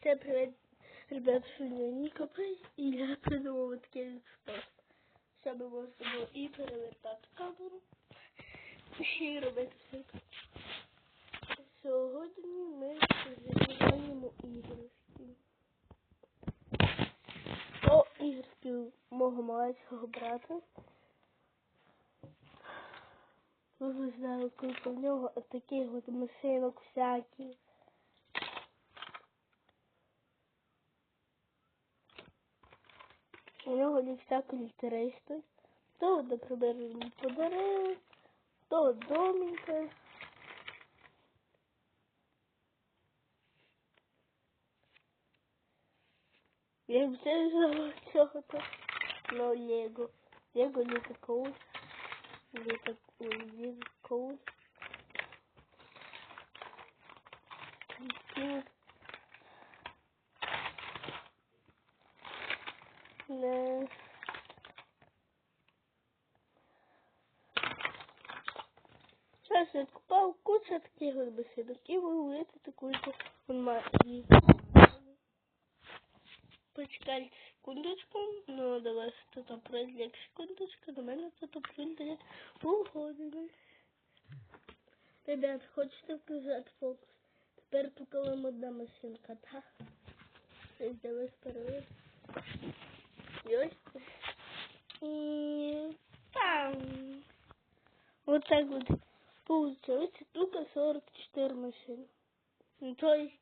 Всем привет, ребят, сегодня Плей, і я придумав такий спосіб. Щоб можна було і перевертати камеру, і робити все. Сьогодні ми зіграємо іграшки. О, іграшки мого маленького брата. Ви знали, скільки в нього таких от машинок всяких. У нього не всякі стоїть. То, наприклад, йому подарили, то домінка. Я все взяла цього то. Ну, Лего. Лего не такого. Не такого. Не. Такие. Сейчас я откупал кучу таких вот беседок. И вы увидите такую же он маленький. Секундочку. Ну, до вас тут пройде секундочку. До мене тут пройде полгодини. Ребят, хочете показати фокус? Тепер поки вам одна машинка, так? Щось для вас перевір. Ось. И там. Вот так вот получилось. Только 44 машины. Ну, то есть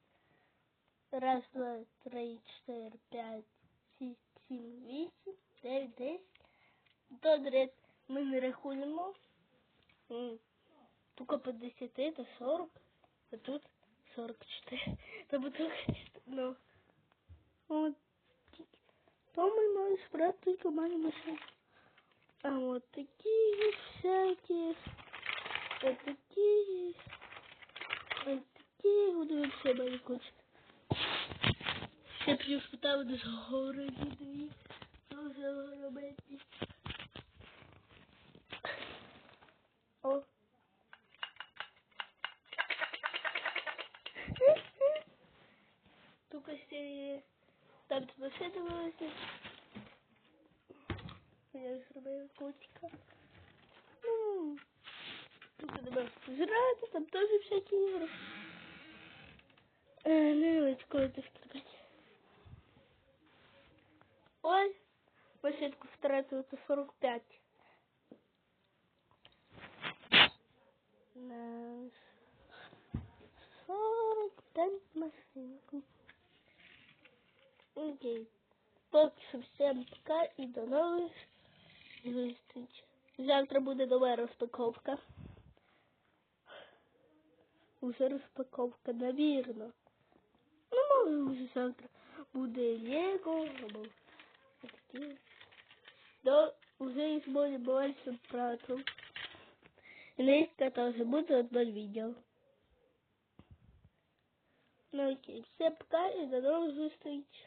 раз, два, три, четыре, пять, шесть, сім, вісім, дев'ять, десять. Тут ряд ми не рахуємо. М, Тільки по 10 до 40, а тут 44. Тобто тут, ну, от то мы можем брать только маленькую машину. А вот такие всякие, вот такие, вот такие вот вообще маленькую. Ще плюс там вот згорені дві, дуже робити. О. Только ще там вилазить. Я зробила котика. Ну, тут нема зрати, там теж всякі ігри. Е, не ось коли ти втрапить. Ой, машинку втратила це 45. На 45 машинку. Окей. Поки що всім пока і до нових зустріч. Завтра буде нова розпаковка. Уже розпаковка, навірно. Ну, може, вже завтра буде Лего або такі. Да, уже із моїм маленьким братом. І низько теж буде одно відео. Ну окей, всім пока і до нових зустріч.